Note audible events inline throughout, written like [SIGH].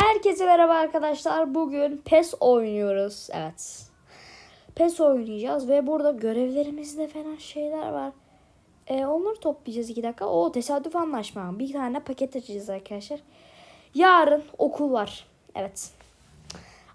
Herkese merhaba arkadaşlar. Bugün PES oynuyoruz. Evet. PES oynayacağız ve burada görevlerimizde falan şeyler var. Ee, onları toplayacağız iki dakika. O tesadüf anlaşma. Bir tane paket açacağız arkadaşlar. Yarın okul var. Evet.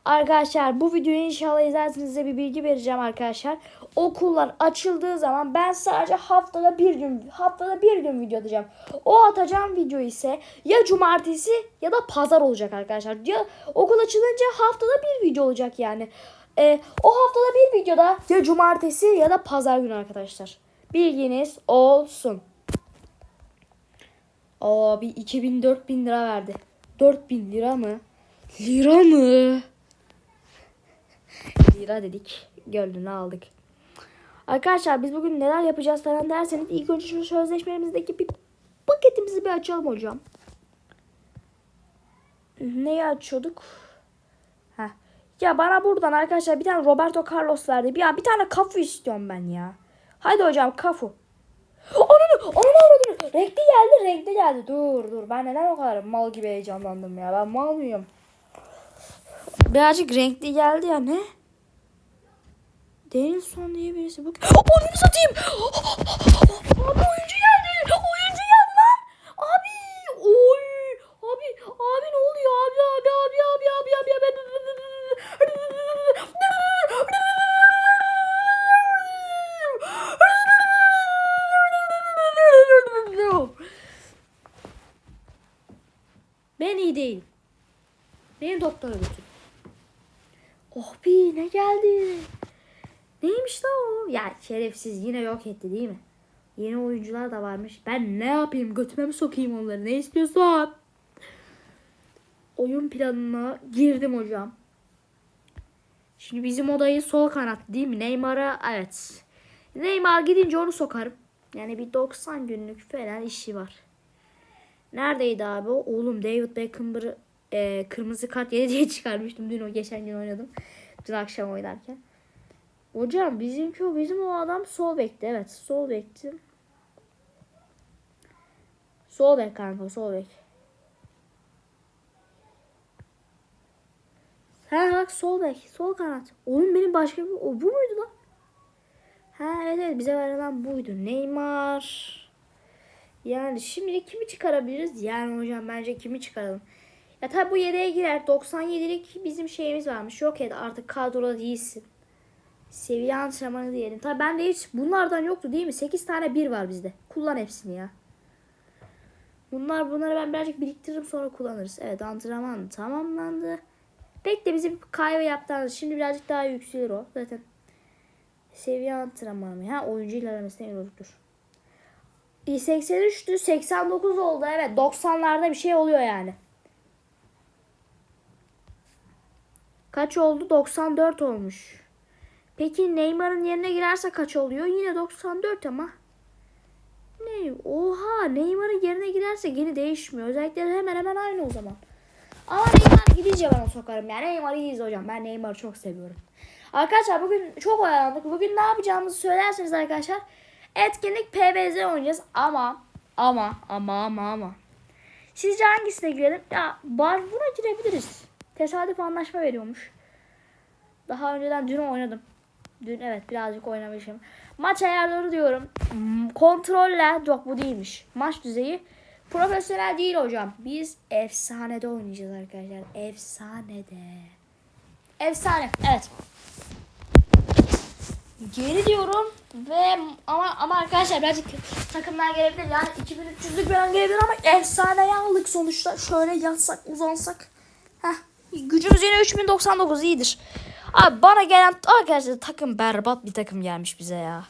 Arkadaşlar bu videoyu inşallah izlersiniz size bir bilgi vereceğim arkadaşlar. Okullar açıldığı zaman ben sadece haftada bir gün haftada bir gün video atacağım. O atacağım video ise ya cumartesi ya da pazar olacak arkadaşlar. Ya okul açılınca haftada bir video olacak yani. Ee, o haftada bir videoda ya cumartesi ya da pazar günü arkadaşlar. Bilginiz olsun. Aa bir 2000 4000 lira verdi. 4000 lira mı? Lira mı? lira dedik. Gönlünü aldık. Arkadaşlar biz bugün neler yapacağız falan derseniz ilk önce şu sözleşmemizdeki bir paketimizi bir açalım hocam. Neyi açıyorduk? Heh. Ya bana buradan arkadaşlar bir tane Roberto Carlos verdi. Ya bir tane kafu istiyorum ben ya. Haydi hocam kafu. Ananı, ananı avradını. Renkli geldi, renkli geldi. Dur, dur. Ben neden o kadar mal gibi heyecanlandım ya? Ben mal mıyım? Birazcık renkli geldi ya ne? Denilson diye birisi. Bak. Onu satayım. Abi oyuncu geldi. Oyuncu geldi lan. Abi. Oy. Abi. Abi ne oluyor? Abi abi abi abi abi abi abi. Ben iyi değilim. Beni doktora götür. Oh bir ne geldi? Neymiş la o? Ya şerefsiz yine yok etti değil mi? Yeni oyuncular da varmış. Ben ne yapayım? Götüme mi sokayım onları? Ne istiyorsan? Oyun planına girdim hocam. Şimdi bizim odayı sol kanat değil mi? Neymar'a evet. Neymar gidince onu sokarım. Yani bir 90 günlük falan işi var. Neredeydi abi o? Oğlum David Beckham'ı e, kırmızı kart yedi diye [LAUGHS] çıkarmıştım. Dün o geçen gün oynadım. Dün akşam oynarken. Hocam bizimki o bizim o adam sol bekti. Evet sol bekti. Sol bek kanka sol bek. Ha bak sol bek. Sol kanat. Oğlum benim başka bir... O bu muydu lan? Ha evet evet bize verilen buydu. Neymar. Yani şimdi kimi çıkarabiliriz? Yani hocam bence kimi çıkaralım? Ya tabi bu yedeğe girer. 97'lik bizim şeyimiz varmış. Yok et artık kadroda değilsin. Seviye antrenmanı diyelim. Tabi bende hiç bunlardan yoktu değil mi? 8 tane bir var bizde. Kullan hepsini ya. Bunlar bunları ben birazcık biriktiririm sonra kullanırız. Evet antrenman tamamlandı. Pek de bizim yaptığımız şimdi birazcık daha yükselir o. Zaten seviye antrenmanı? Ha oyuncu ilerlemesine yolculuktur. 83'tü 89 oldu evet 90'larda bir şey oluyor yani. Kaç oldu? 94 olmuş. Peki Neymar'ın yerine girerse kaç oluyor? Yine 94 ama. Ne? Oha Neymar'ın yerine girerse geri değişmiyor. Özellikleri hemen hemen aynı o zaman. Ama Neymar gidince ben onu sokarım. Yani Neymar'ı iyiyiz hocam. Ben Neymar'ı çok seviyorum. Arkadaşlar bugün çok oyalandık. Bugün ne yapacağımızı söylerseniz arkadaşlar. Etkinlik PBZ oynayacağız ama ama ama ama ama. Sizce hangisine girelim? Ya bar buna girebiliriz. Tesadüf anlaşma veriyormuş. Daha önceden dün oynadım. Dün evet birazcık oynamışım. Maç ayarları diyorum. Hmm, Kontrolle yok bu değilmiş. Maç düzeyi profesyonel değil hocam. Biz efsanede oynayacağız arkadaşlar. Efsanede. Efsane. Evet. Geri diyorum ve ama ama arkadaşlar birazcık takımlar gelebilir yani 2300'lük bir an gelebilir ama efsane aldık sonuçta şöyle yatsak uzansak Heh, gücümüz yine 3099 iyidir abi bana gelen arkadaşlar takım berbat bir takım gelmiş bize ya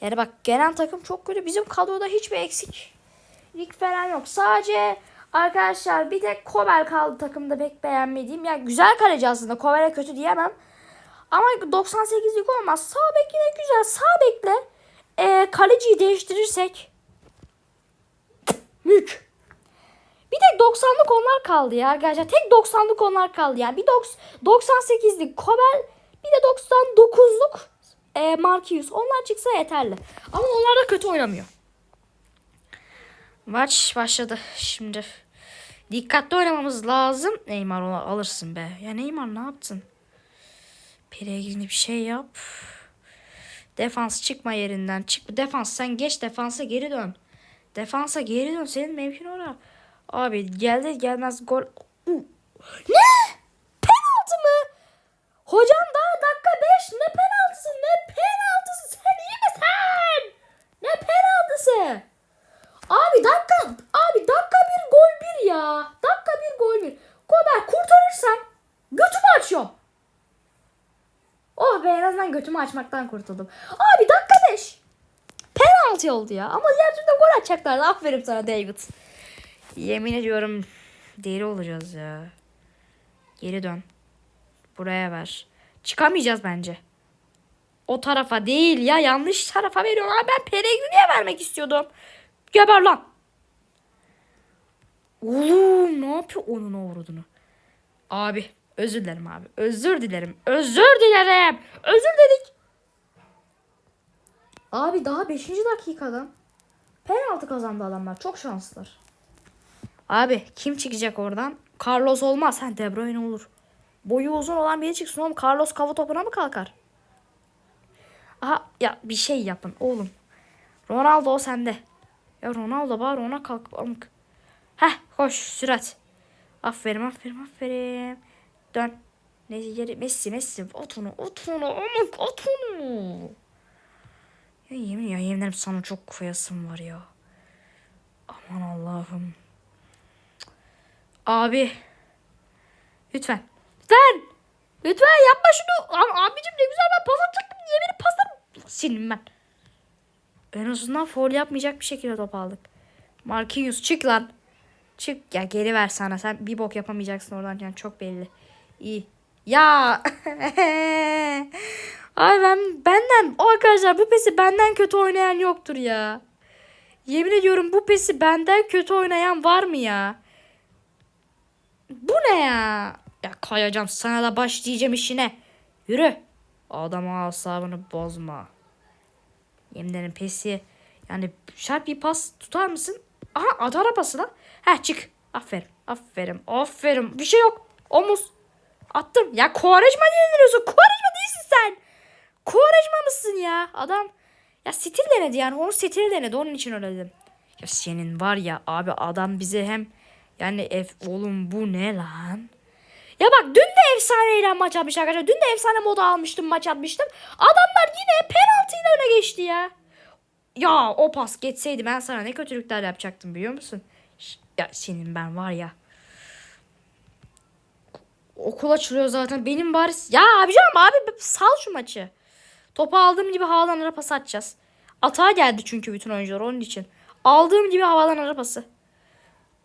yani bak gelen takım çok kötü bizim kadroda hiçbir eksik lig falan yok sadece arkadaşlar bir tek Kobel kaldı takımda pek beğenmediğim ya güzel kaleci aslında Kobel'e kötü diyemem ama 98'lik olmaz. Sağ bek yine güzel. Sağ bekle e, kaleciyi değiştirirsek mük. Bir tek 90'lık onlar kaldı ya arkadaşlar. Tek 90'lık onlar kaldı yani. Bir 98'lik Kobel bir de 99'luk e, Marquinhos. Onlar çıksa yeterli. Ama onlar da kötü oynamıyor. Maç başladı şimdi. Dikkatli oynamamız lazım. Neymar alırsın be. Ya Neymar ne yaptın? Peregrini bir şey yap. Defans çıkma yerinden. Çık. Defans sen geç defansa geri dön. Defansa geri dön. Senin mevkin orada. Abi geldi gelmez gol. Ne? Penaltı mı? Hocam daha dakika 5 ne penaltısı ne penaltısı sen iyi misin? Ne penaltısı? Abi dakika abi dakika bir gol bir ya. Dakika bir gol bir. Kober kurtarırsan götümü açıyorum. Oh be en azından götümü açmaktan kurtuldum. Abi dakika 5. Penaltı oldu ya. Ama diğer türlü gol atacaklardı. Aferin sana David. Yemin ediyorum deli olacağız ya. Geri dön. Buraya ver. Çıkamayacağız bence. O tarafa değil ya. Yanlış tarafa veriyorlar. Ben Peregrini'ye vermek istiyordum. Geber lan. Oğlum ne yapıyor onun uğrudunu? Abi özür dilerim abi. Özür dilerim. Özür dilerim. Özür dedik. Abi daha 5. dakikada penaltı kazandı adamlar. Çok şanslılar. Abi kim çıkacak oradan? Carlos olmaz. Ha De Bruyne olur. Boyu uzun olan biri çıksın oğlum. Carlos kafa topuna mı kalkar? Aha ya bir şey yapın oğlum. Ronaldo o sende. Ya Ronaldo bari ona kalk. Amk. Heh koş sürat. Aferin aferin aferin. Dön. Ne yeri Messi Messi at onu at onu amk at. Ya yemin ya yemin ederim sana çok koyasım var ya. Aman Allah'ım. Abi. Lütfen. Lütfen. Lütfen yapma şunu. Abi, abicim ne güzel ben pas atacaktım. Niye beni paslar? Sinim ben. En azından foul yapmayacak bir şekilde top aldık. Marquinhos çık lan. Çık ya geri ver sana. Sen bir bok yapamayacaksın oradan yani çok belli. İyi. Ya. [LAUGHS] Ay ben benden o arkadaşlar bu pesi benden kötü oynayan yoktur ya. Yemin ediyorum bu pesi benden kötü oynayan var mı ya? Bu ne ya? Ya kayacağım sana da başlayacağım işine. Yürü. Adama asabını bozma. Yemin ederim pesi. Yani şart bir pas tutar mısın? Aha at arabası lan. Heh çık. Aferin. Aferin. Aferin. Bir şey yok. Omuz. Attım. Ya Kovarejma niye deniyorsun? Kovarejma değilsin sen. Kovarejma mısın ya? Adam ya stil denedi yani. Onun stili denedi. Onun için öyle dedim. Ya senin var ya abi adam bize hem yani ev oğlum bu ne lan? Ya bak dün de efsaneyle maç atmış arkadaşlar. Dün de efsane moda almıştım maç atmıştım. Adamlar yine penaltıyla öne geçti ya. Ya o pas geçseydi ben sana ne kötülükler yapacaktım biliyor musun? Ya senin ben var ya. Okul açılıyor zaten. Benim bari... Ya abicim abi sal şu maçı. Topu aldığım gibi havalanlara pas atacağız. Atağa geldi çünkü bütün oyuncular onun için. Aldığım gibi havalanlara pası.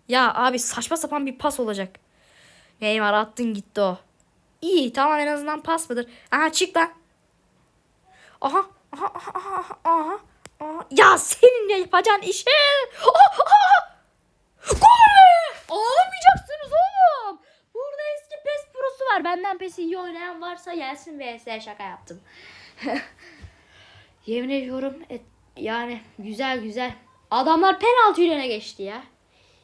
Ya abi saçma sapan bir pas olacak. Neymar attın gitti o. İyi tamam en azından pas mıdır? Aha çık lan. Aha aha aha aha aha. aha. Ya senin ne yapacağın aha. Gol! Ağlamayacaksınız oğlum. Burada eski PES prosu var. Benden PES'i iyi oynayan varsa gelsin vs şaka yaptım. [LAUGHS] Yemin ediyorum et, yani güzel güzel. Adamlar penaltı öne geçti ya.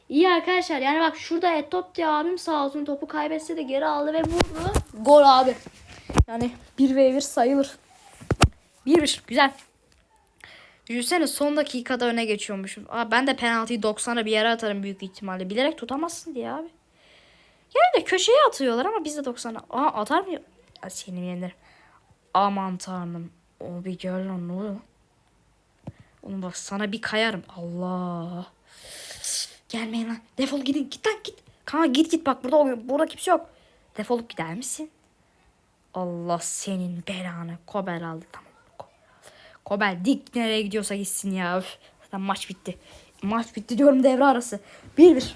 İyi arkadaşlar yani bak şurada Etotti abim sağ olsun topu kaybetse de geri aldı ve vurdu. Gol abi. Yani 1v1 sayılır. 1-1 güzel. Düşünsene son dakikada öne geçiyormuşum. Aa, ben de penaltıyı 90'a bir yere atarım büyük ihtimalle. Bilerek tutamazsın diye abi. Yani de köşeye atıyorlar ama biz de 90'a. Aa atar mı? Ya, seni yenir. Aman tanrım. O bir gör lan ne oluyor? Oğlum bak sana bir kayarım. Allah. Gelmeyin lan. Defol gidin. Git lan git. Kanka git git bak burada burada kimse yok. Defolup gider misin? Allah senin belanı. Kobel aldı tamam. Ko- Kobel dik nereye gidiyorsa gitsin ya. Üf. Zaten maç bitti. Maç bitti diyorum devre arası. 1-1.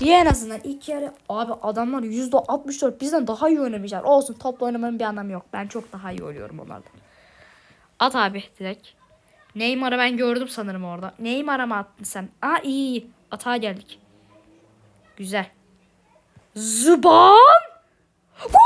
İyi en azından ilk yarı abi adamlar %64 bizden daha iyi oynamışlar. Olsun topla oynamanın bir anlamı yok. Ben çok daha iyi oynuyorum onlardan. At abi direkt. Neymar'ı ben gördüm sanırım orada. Neymar'a mı attın sen? Aa iyi iyi. Atağa geldik. Güzel. Zuban! Gol!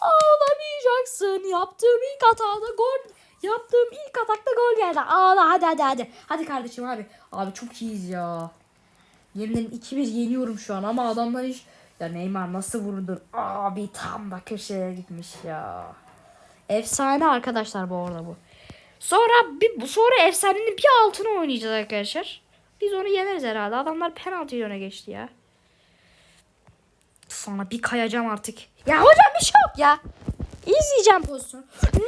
Ağlamayacaksın. Yaptığım ilk hatada gol. Yaptığım ilk atakta gol geldi. Ağla hadi hadi hadi. Hadi kardeşim abi. Abi çok iyiyiz ya. Yemin ederim 2-1 yeniyorum şu an ama adamlar hiç... Ya Neymar nasıl vurdu? Abi tam da köşeye gitmiş ya. Efsane arkadaşlar bu arada bu. Sonra bir sonra efsanenin bir altına oynayacağız arkadaşlar. Biz onu yeneriz herhalde. Adamlar penaltı yöne geçti ya. Sonra bir kayacağım artık. Ya hocam bir şey yok ya. İzleyeceğim pozisyonu. Ne?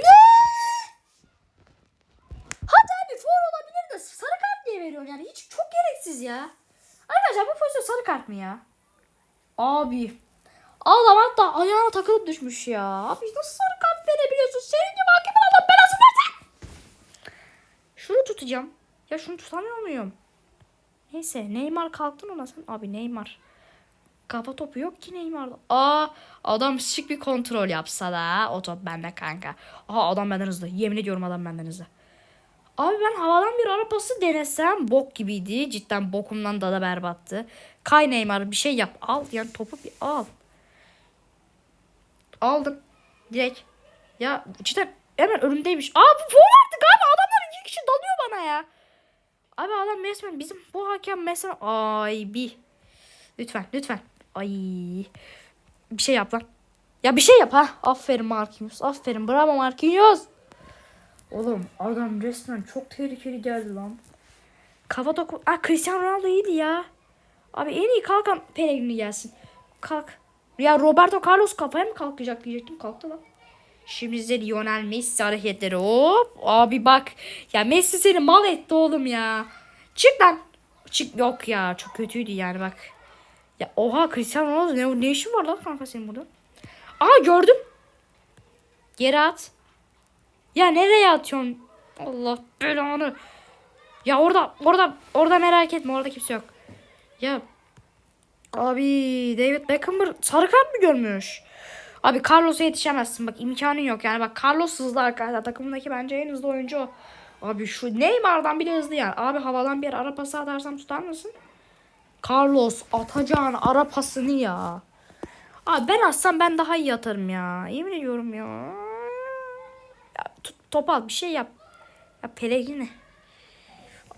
Hadi abi foul olabilir de sarı kart niye veriyor yani? Hiç çok gereksiz ya. Arkadaşlar bu pozisyon sarı kart mı ya? Abi. Adam hatta ayağına takılıp düşmüş ya. Abi nasıl sarı kart verebiliyorsun? Senin gibi hakemin Allah belası versin. Şunu tutacağım. Ya şunu tutamıyor muyum? Neyse Neymar kalktın ona sen. Abi Neymar. Kafa topu yok ki Neymar'da. Aa adam şık bir kontrol yapsa da o top bende kanka. Aha adam benden hızlı. Yemin ediyorum adam benden hızlı. Abi ben havadan bir ara pası denesem bok gibiydi. Cidden bokumdan da da berbattı. Kay Neymar bir şey yap. Al yani topu bir al. Aldım. Direkt. Ya cidden hemen önümdeymiş. Aa bu artık abi. Adamlar iki kişi dalıyor bana ya. Abi adam resmen bizim bu hakem mesela ay bir. Lütfen lütfen. Ay. Bir şey yap lan. Ya bir şey yap ha. Aferin Marquinhos. Aferin. Bravo Marquinhos. Oğlum adam resmen çok tehlikeli geldi lan. Kafa doku... Aa Cristiano Ronaldo iyiydi ya. Abi en iyi kalkan Pellegrini gelsin. Kalk. Ya Roberto Carlos kafaya mı kalkacak diyecektim. Kalktı lan. Şimdi size Lionel Messi hareketleri. Hop. Abi bak. Ya Messi seni mal etti oğlum ya. Çık lan. Çık. Yok ya. Çok kötüydü yani bak. Ya oha Cristiano Ronaldo ne, ne işin var lan kanka senin burada? Aa gördüm. Geri at. Ya nereye atıyorsun? Allah belanı. Ya orada orada orada merak etme orada kimse yok. Ya abi David Beckham sarı kart mı görmüş? Abi Carlos'a yetişemezsin bak imkanın yok yani bak Carlos hızlı arkadaşlar takımındaki bence en hızlı oyuncu o. Abi şu Neymar'dan bile hızlı yani. Abi havadan bir ara pası atarsam tutar mısın? Carlos atacağın ara pasını ya. Abi ben atsam ben daha iyi atarım ya. Yemin ediyorum ya. ya tut, top al bir şey yap. Ya Pellegrini.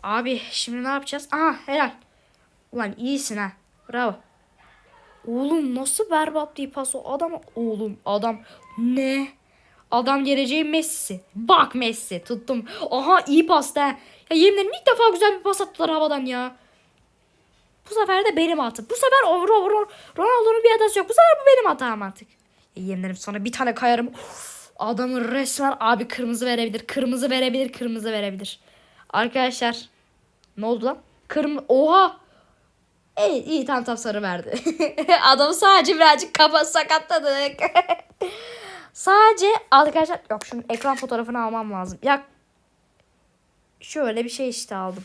Abi şimdi ne yapacağız? Aha helal. Ulan iyisin ha. Bravo. Oğlum nasıl berbat bir pas o adam. Oğlum adam ne? Adam geleceğin Messi. Bak Messi tuttum. Aha iyi pasta. ha. Ya yemin ederim ilk defa güzel bir pas attılar havadan ya. Bu sefer de benim hatam. Bu sefer Ronaldo'nun bir hatası yok. Bu sefer bu benim hatam artık. E, yemin ederim sana bir tane kayarım. Uf, adamın resmen abi kırmızı verebilir. Kırmızı verebilir. Kırmızı verebilir. Arkadaşlar. Ne oldu lan? Kırmızı. Oha. İyi, iyi tam tam sarı verdi. [LAUGHS] Adamı sadece birazcık kafası sakatladık. [LAUGHS] sadece arkadaşlar yok şunun ekran fotoğrafını almam lazım. Ya şöyle bir şey işte aldım.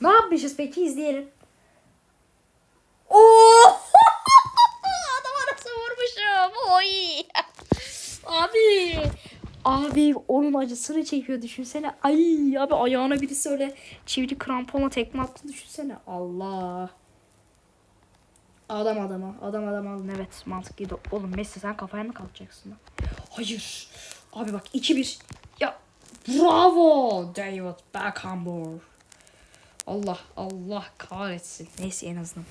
Ne yapmışız peki izleyelim. [LAUGHS] Oo! Adam arası vurmuşum. Oy. Abi. Abi onun acısını çekiyor düşünsene. Ay abi ayağına birisi öyle çivili kramponla tekme attı düşünsene. Allah. Adam adama. Adam adam alın evet mantıklıydı. Oğlum Messi sen kafaya mı kalkacaksın lan? Hayır. Abi bak 2-1. Ya bravo David Beckham. Allah Allah kahretsin. Neyse en azından.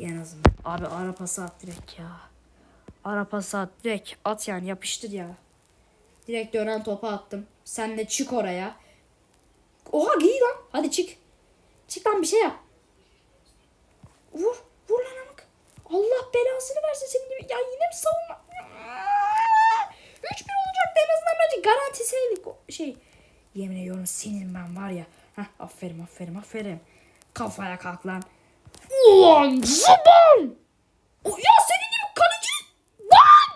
En azından. Abi ara pası at direkt ya. Ara pası at direkt. At yani yapıştır ya. Direkt dönen topa attım. Sen de çık oraya. Oha giy lan. Hadi çık. Çık lan bir şey yap. Vur. Allah belasını versin senin gibi. Ya yine mi savunma? 3-1 olacak en azından bence garantiseydik şey. Yemin ediyorum senin ben var ya. Heh, aferin aferin aferin. Kafaya kalk lan. Ulan zıbam. O, ya senin gibi kaleci. Lan.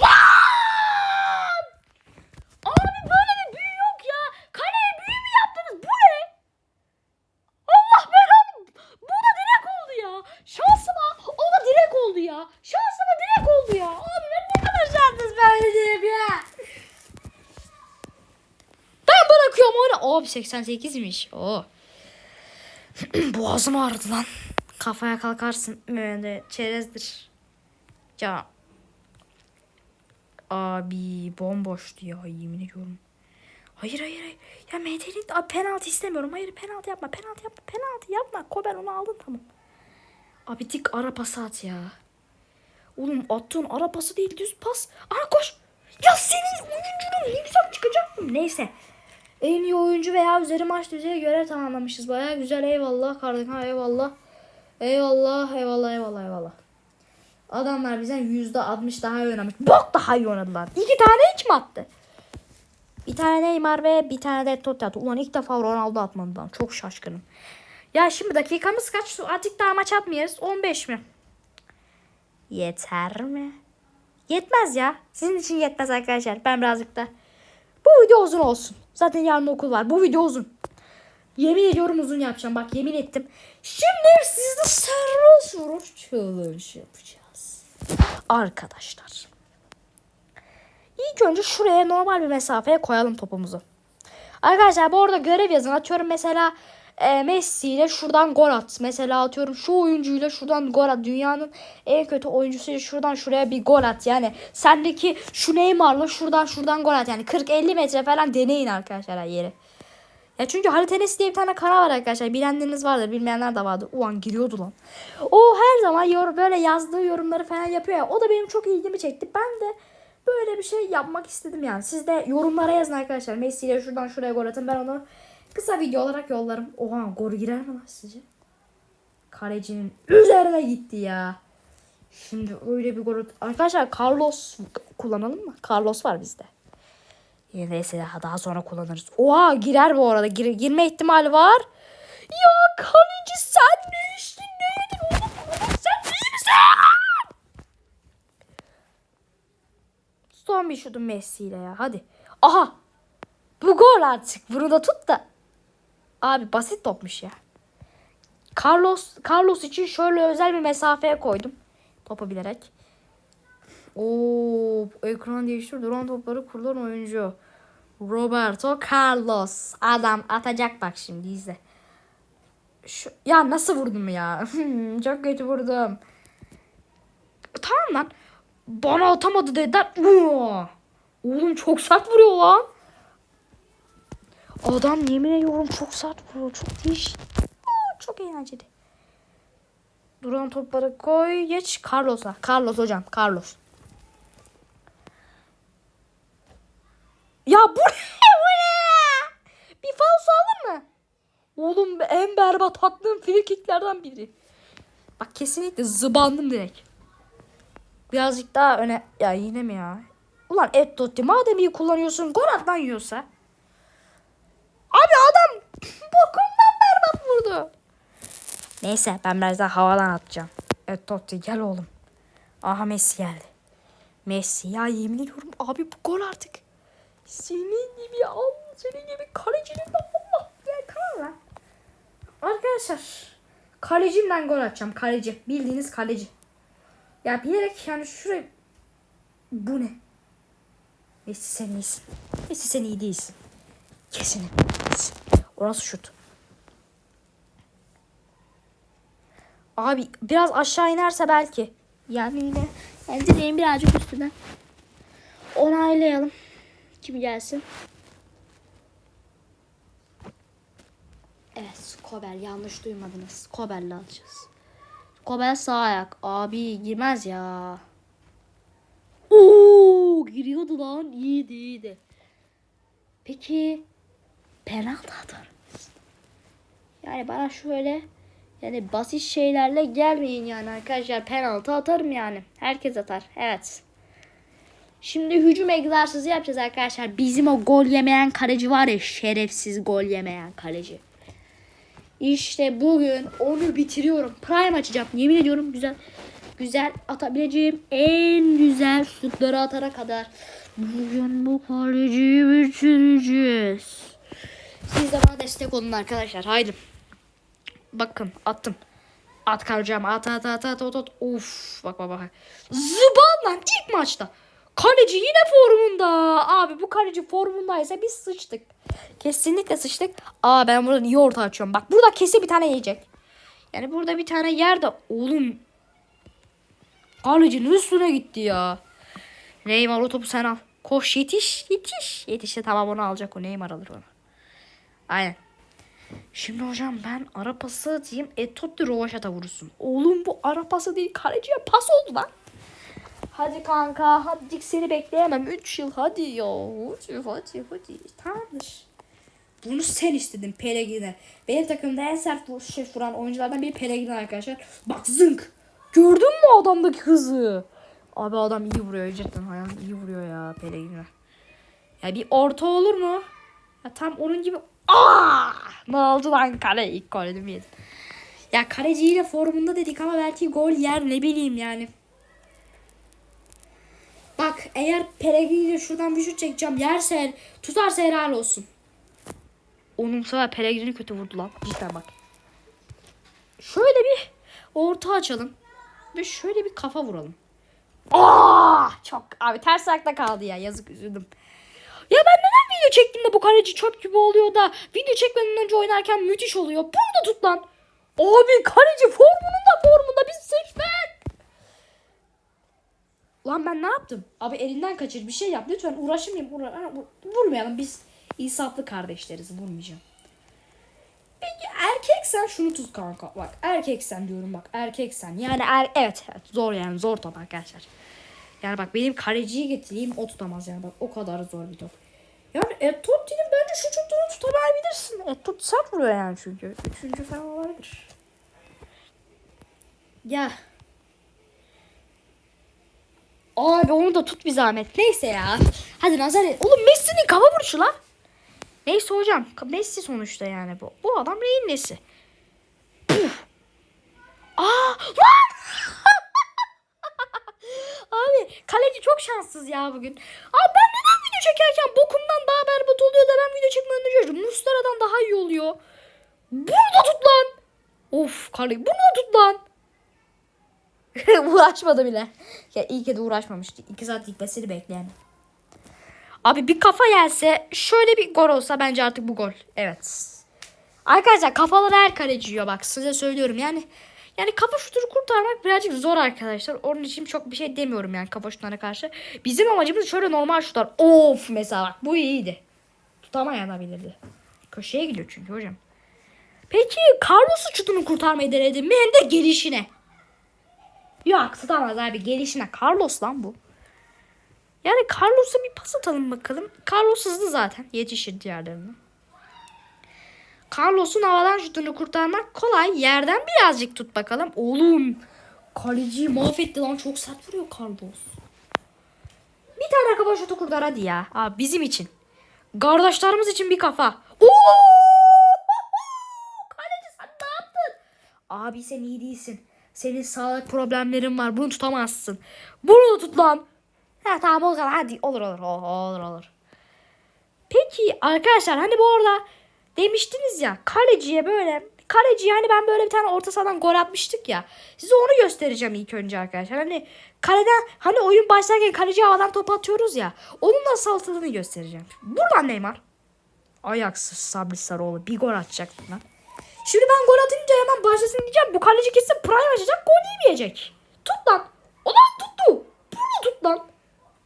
Lan. Abi böyle bir büyü yok ya. Kaleye büyü mü yaptınız? Bu ne? Allah belanı. Bu da direkt oldu ya. Şansıma o da direkt oldu ya. Şansıma direkt oldu ya. Abi ben ne kadar şanssız ben diyeyim ya. Ben Abi 88'miş. Oo. [CLEARS THROAT] Boğazım ağrıdı lan. Kafaya kalkarsın. Böyle çerezdir. Ya. Abi bomboştu ya yemin ediyorum. Hayır hayır hayır. Ya Abi penaltı istemiyorum. Hayır penaltı yapma. Penaltı yapma. Penaltı yapma. Kober onu aldın tamam. Abi dik ara pası at ya. Oğlum attığın ara pası değil düz pas. Aha koş. Ya senin oyuncunun ne güzel çıkacaktım. Neyse. En iyi oyuncu veya üzeri maç düzeyi görev tamamlamışız. Baya güzel eyvallah kardeşim eyvallah. Eyvallah eyvallah eyvallah eyvallah. Adamlar bizden yüzde altmış daha iyi oynamış. Bok daha iyi oynadılar. İki tane hiç mi attı? Bir tane Neymar ve bir tane de Totti attı. Ulan ilk defa Ronaldo atmadı lan. Çok şaşkınım. Ya şimdi dakikamız kaç? Artık daha maç atmayız. 15 mi? Yeter mi? Yetmez ya. Sizin için yetmez arkadaşlar. Ben birazcık da. Bu video uzun olsun. Zaten yarın okul var. Bu video uzun. Yemin ediyorum uzun yapacağım. Bak yemin ettim. Şimdi sizde sarhoş vuruş challenge yapacağız. Arkadaşlar. İlk önce şuraya normal bir mesafeye koyalım topumuzu. Arkadaşlar bu arada görev yazın. Atıyorum mesela e, Messi ile şuradan gol at. Mesela atıyorum şu oyuncuyla şuradan gol at. Dünyanın en kötü oyuncusuyla şuradan şuraya bir gol at. Yani sendeki şu Neymar'la şuradan şuradan gol at. Yani 40-50 metre falan deneyin arkadaşlar yeri. Ya çünkü Halit Enes diye bir tane kanal var arkadaşlar. Bilenleriniz vardır, bilmeyenler de vardır. Ulan giriyordu lan. O her zaman yor böyle yazdığı yorumları falan yapıyor ya. O da benim çok ilgimi çekti. Ben de böyle bir şey yapmak istedim yani. Siz de yorumlara yazın arkadaşlar. Messi ile şuradan şuraya gol atın. Ben onu kısa video olarak yollarım. Oha gol girer mi lan sizce? Kalecinin üzerine gitti ya. Şimdi öyle bir gol Arkadaşlar Carlos kullanalım mı? Carlos var bizde. Neyse daha, daha sonra kullanırız. Oha girer bu arada. Gir, girme ihtimali var. Ya kaleci sen ne içtin ne yedin Sen iyi misin? Son bir şutu Messi ile ya hadi. Aha. Bu gol artık. Bunu da tut da. Abi basit topmuş ya. Carlos Carlos için şöyle özel bir mesafeye koydum. Topu bilerek. Oo, ekran değiştir. Duran topları kurulan oyuncu. Roberto Carlos. Adam atacak bak şimdi izle. Şu, ya nasıl vurdum ya? [LAUGHS] Çok kötü vurdum. Tamam lan. Bana atamadı dediler. Oğlum çok sert vuruyor lan. Adam yemin ediyorum çok sert vuruyor. Çok değişik. Aa, Çok eğlenceli. Duran topları koy. Geç Carlos'a. Carlos hocam. Carlos. Ya bu [LAUGHS] ne? Bu ne? Bir falso alır mı? Oğlum en berbat attığım free biri. Bak kesinlikle zıbandım direkt. Birazcık daha öne... Ya yine mi ya? Ulan et Totti madem iyi kullanıyorsun gol at yiyorsa. Abi adam bokumdan berbat vurdu. Neyse ben biraz daha havadan atacağım. Et Totti gel oğlum. Aha Messi geldi. Messi ya yemin ediyorum abi bu gol artık. Senin gibi al senin gibi kalecinin de Allah gel kanal lan. Arkadaşlar kalecimden gol atacağım kaleci. Bildiğiniz kaleci. Ya bilerek yani şuraya bu ne? Messi sen iyisin. Messi sen iyi değilsin. Kesin. Orası şut. Abi biraz aşağı inerse belki. Yani yine yani direğin birazcık üstüne. Onaylayalım. Kim gelsin? Evet, Kobel yanlış duymadınız. Kobel'le alacağız. Kobel sağ ayak. Abi girmez ya. Oo, giriyordu lan. İyiydi, iyiydi. Peki penaltı atar? Yani bana şöyle yani basit şeylerle gelmeyin yani arkadaşlar. Penaltı atarım yani. Herkes atar. Evet. Şimdi hücum egzersizi yapacağız arkadaşlar. Bizim o gol yemeyen kaleci var ya şerefsiz gol yemeyen kaleci. İşte bugün onu bitiriyorum. Prime açacağım. Yemin ediyorum güzel güzel atabileceğim en güzel şutları atana kadar. Bugün bu kaleciyi bitireceğiz. Siz de bana destek olun arkadaşlar. Haydi. Bakın attım. At kalacağım. At at at at at. at. Of bak bak bak. Zıban lan ilk maçta. Kaleci yine formunda. Abi bu kaleci formundaysa biz sıçtık. Kesinlikle sıçtık. Aa ben buradan iyi orta açıyorum. Bak burada kesin bir tane yiyecek. Yani burada bir tane yer de oğlum. Kalecinin üstüne gitti ya. Neymar o topu sen al. Koş yetiş yetiş. Yetişti tamam onu alacak o Neymar alır onu. Aynen. Şimdi hocam ben ara pası atayım. E Totti Rovaşat'a vursun. Oğlum bu ara pası değil kaleciye pas oldu lan. Hadi kanka hadi seni bekleyemem. 3 yıl hadi ya. Hadi hadi hadi. Tamamdır. Bunu sen istedin Pellegrini. Benim takımda en sert vur, şey vuran oyunculardan biri Pellegrini arkadaşlar. Bak zınk. Gördün mü adamdaki hızı? Abi adam iyi vuruyor cidden. Hayal iyi vuruyor ya Pellegrini. Ya bir orta olur mu? Ya tam onun gibi. Aa! Ne oldu lan kale ilk golünü mi yedin? Ya kaleci yine formunda dedik ama belki gol yer ne bileyim yani. Bak eğer Pellegrini şuradan bir şut çekeceğim yerse tutarsa helal olsun. Onun sefer Pellegrini kötü vurdu lan. Cidden bak. Şöyle bir orta açalım. Ve şöyle bir kafa vuralım. Aa! Çok abi ters ayakta kaldı ya. Yazık üzüldüm. Ya ben neden video çektim de bu kaleci çöp gibi oluyor da video çekmeden önce oynarken müthiş oluyor. Burada tut lan. Abi kaleci formunun da formunda biz seçmek. Lan ben ne yaptım? Abi elinden kaçır bir şey yap. Lütfen uğraşmayayım. Uğra vurmayalım. Biz insaflı kardeşleriz. Vurmayacağım. Peki erkeksen şunu tut kanka. Bak erkeksen diyorum bak erkeksen. Yani er evet, evet zor yani zor top arkadaşlar. Yani bak benim kaleciyi getireyim o tutamaz yani bak o kadar zor bir top. Yani Ettotti'nin bence şu şutunu tutamayabilirsin. Ettot sert vuruyor yani çünkü. Üçüncü falan olabilir. Ya. Abi onu da tut bir zahmet. Neyse ya. Hadi nazar et. Oğlum Messi'nin kafa vuruşu lan. Neyse hocam. Messi sonuçta yani bu. Bu adam neyin nesi? Puf. Aa! Lan! [LAUGHS] Abi kaleci çok şanssız ya bugün. Abi ben neden video çekerken berbat çekmeden önce Muslera'dan daha iyi oluyor. Burada tut lan. Of kale bunu tut lan. [LAUGHS] Uğraşmadı bile. Ya iyi ki de uğraşmamıştı. İki saat gitmesini bekleyen. Abi bir kafa gelse şöyle bir gol olsa bence artık bu gol. Evet. Arkadaşlar kafaları her kaleci yiyor bak size söylüyorum yani. Yani kafa şutunu kurtarmak birazcık zor arkadaşlar. Onun için çok bir şey demiyorum yani kafa şutlarına karşı. Bizim amacımız şöyle normal şutlar. Of mesela bak bu iyiydi. Tutamayabilirdi. Köşeye gidiyor çünkü hocam. Peki Carlos'un şutunu kurtarmayı denedin mi? Hem de gelişine. Yok tutamaz abi gelişine. Carlos lan bu. Yani Carlos'a bir pas atalım bakalım. Carlos hızlı zaten. Yetişir diğerlerine. Carlos'un havadan şutunu kurtarmak kolay. Yerden birazcık tut bakalım. Oğlum. Kaleciyi mahvetti lan. Çok sert vuruyor Carlos. Bir tane kafa şutu kurtar hadi ya. Abi bizim için. Kardeşlerimiz için bir kafa. Oo! Kaleci sen ne yaptın? Abi sen iyi değilsin. Senin sağlık problemlerin var. Bunu tutamazsın. Bunu tut lan. Ha tamam o kadar. Hadi olur olur. Olur olur. olur. Peki arkadaşlar hani bu arada demiştiniz ya kaleciye böyle kaleci yani ben böyle bir tane orta sahadan gol atmıştık ya. Size onu göstereceğim ilk önce arkadaşlar. Hani kaleden hani oyun başlarken kaleci havadan top atıyoruz ya. Onun nasıl atıldığını göstereceğim. Buradan Neymar. Ayaksız Sabri Sarıoğlu bir gol atacaktı lan. Şimdi ben gol atınca hemen başlasın diyeceğim. Bu kaleci kesin prime açacak gol yemeyecek. Tut lan. Ulan tuttu. Bunu tut lan.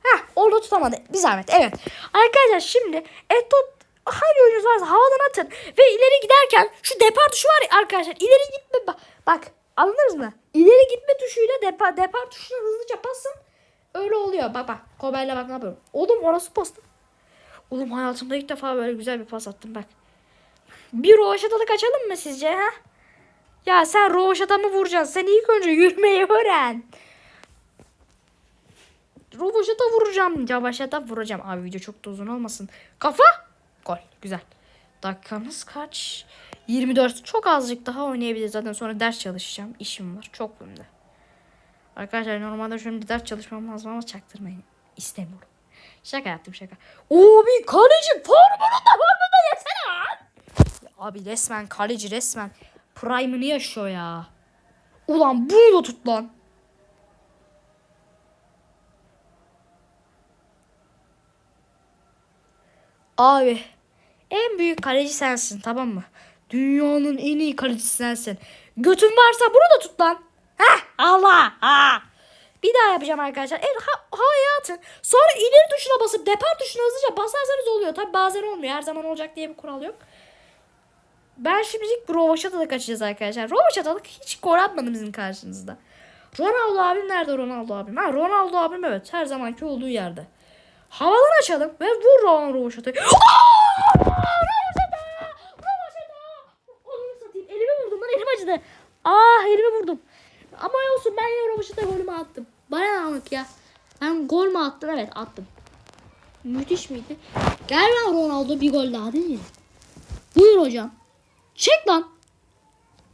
Heh orada tutamadı. Bir zahmet evet. Arkadaşlar şimdi Etot hangi oyuncunuz varsa havadan atın. Ve ileri giderken şu depar tuşu var ya arkadaşlar. ileri gitme bak. Bak anladınız mı? İleri gitme tuşuyla depar, depar tuşuna hızlıca basın. Öyle oluyor. Bak bak. Kobayla bak ne yapıyorum. Oğlum orası posta. Oğlum hayatımda ilk defa böyle güzel bir pas attım bak. Bir rovaşatalık açalım mı sizce ha? Ya sen rovaşata mı vuracaksın? Sen ilk önce yürümeyi öğren. Rovaşata vuracağım. Cavaşata vuracağım. Abi video çok da uzun olmasın. Kafa. Gol. Güzel. Dakikamız kaç? 24. Çok azıcık daha oynayabiliriz. Zaten sonra ders çalışacağım. İşim var. Çok hem de. Arkadaşlar normalde şimdi ders çalışmam lazım ama çaktırmayın. İstemiyorum. Şaka yaptım şaka. Oo bir kaleci formunda formunda yesene lan. Abi resmen kaleci resmen prime'ını yaşıyor ya. Ulan bunu da tut lan. Abi en büyük kaleci sensin tamam mı? Dünyanın en iyi kalecisi sensin. Götün varsa bunu da tut lan. Heh Allah ha. Bir daha yapacağım arkadaşlar. El ha, havaya atın. Sonra ileri tuşuna basıp depar tuşuna hızlıca basarsanız oluyor. Tabi bazen olmuyor. Her zaman olacak diye bir kural yok. Ben şimdilik Rovaşata'da kaçacağız arkadaşlar. Rovaşata'lık hiç gol atmadı bizim karşınızda. Ronaldo abim nerede Ronaldo abim? Ha Ronaldo abim evet her zamanki olduğu yerde. Havadan açalım ve vur Ronaldo Rovaşata'yı. Aa! Rovaşata! Rovaşata! Onu satayım. Elimi elim acıdı. Ah elimi vurdum. Ama olsun ben Rovaşata golümü attım. Bana anlık ya. Ben gol mü attım? Evet attım. Müthiş miydi? Gel lan Ronaldo bir gol daha değil mi? Buyur hocam. Çek lan.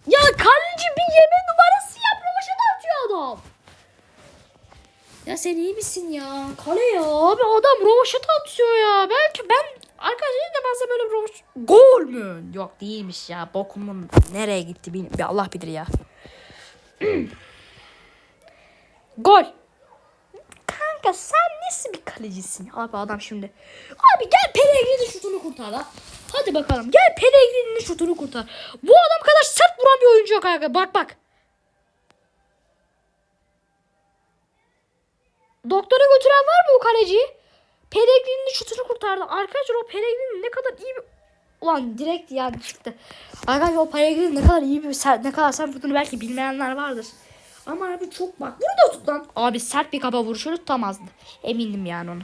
Ya kaleci bir yeme numarası yap Rovaşata atıyor adam. Ya sen iyi misin ya? Kale ya abi adam rovaşata atıyor ya. Belki ben arkadaşlar de fazla böyle bir rovaş... Gol mü? Yok değilmiş ya. Bokumun nereye gitti bilmiyorum. Bir Allah bilir ya. [CLEARS THROAT] Gol. Kanka sen nasıl bir kalecisin? Abi adam şimdi. Abi gel Pellegrini'nin şutunu kurtar lan. Hadi bakalım. Gel Pellegrini'nin şutunu kurtar. Bu adam kadar sert vuran bir oyuncu yok kanka. Bak bak. Doktora götüren var mı o kaleciyi? Pellegrini'nin şutunu kurtardı. Arkadaşlar o Pellegrini ne kadar iyi bir... Ulan direkt yani çıktı. Arkadaşlar o Pellegrini ne kadar iyi bir sert, ne kadar sert vurduğunu belki bilmeyenler vardır. Ama abi çok bak. Bunu da tut lan. Abi sert bir kafa vuruşunu tutamazdı. Emindim yani onu.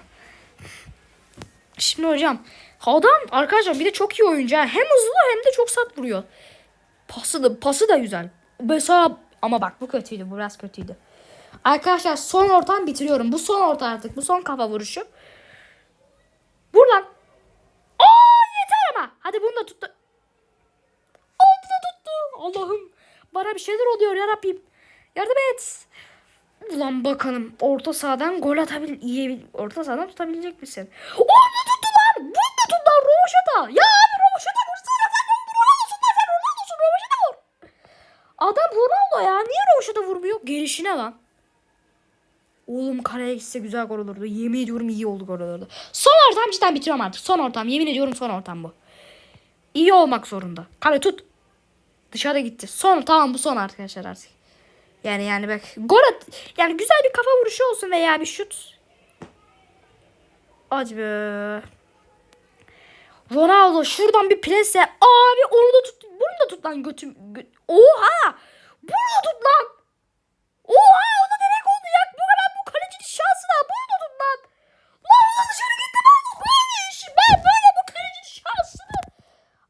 Şimdi hocam adam arkadaşlar bir de çok iyi oyuncu. Hem hızlı hem de çok sert vuruyor. Pası da pası da güzel. Mesela ama bak bu kötüydü. Bu biraz kötüydü. Arkadaşlar son ortam bitiriyorum. Bu son orta artık. Bu son kafa vuruşu. Vur. Aa yeter ama. Hadi bunu da tuttu. Bu da tuttu. Allah'ım. Bana bir şeyler oluyor ya Rabbim. Yardım et. Ulan bakalım orta sahadan gol atabil iyi orta sahadan tutabilecek misin? Orada tuttu lan. Bunu da tut lan Rovaşata. Ya abi Rovaşata vursana sen. Ronaldo'sun lan sen Ronaldo'sun Rovaşata vur. Adam Ronaldo ya. Niye Rovaşata vurmuyor? Gelişine lan. Oğlum kaleye gitse güzel gol olurdu. Yemin ediyorum iyi oldu gol olurdu. Son ortam cidden bitiriyorum artık. Son ortam. Yemin ediyorum son ortam bu. İyi olmak zorunda. Kale tut. Dışarıda gitti. Son tamam bu son arkadaşlar artık. Yani yani bak gol at. Yani güzel bir kafa vuruşu olsun veya bir şut. Hadi be. Ronaldo şuradan bir prese. Abi onu da tut. Bunu da tut lan götüm. Gö- Oha. Bunu da tut lan. Oha o da direkt oldu ya. Bu kadar bu kalecinin şansı da. Bunu da tut lan. Lan o da dışarı gitti. Ben böyle. Ben böyle bu kalecinin şansını.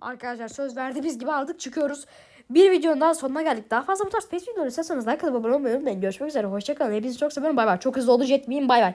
Arkadaşlar söz verdiğimiz gibi aldık çıkıyoruz. Bir videonun daha sonuna geldik. Daha fazla bu tarz pes videoları isterseniz like atıp abone olmayı unutmayın. Görüşmek üzere. Hoşçakalın. Hepinizi çok seviyorum. Bay bay. Çok hızlı oldu jetmeyeyim. Bay bay.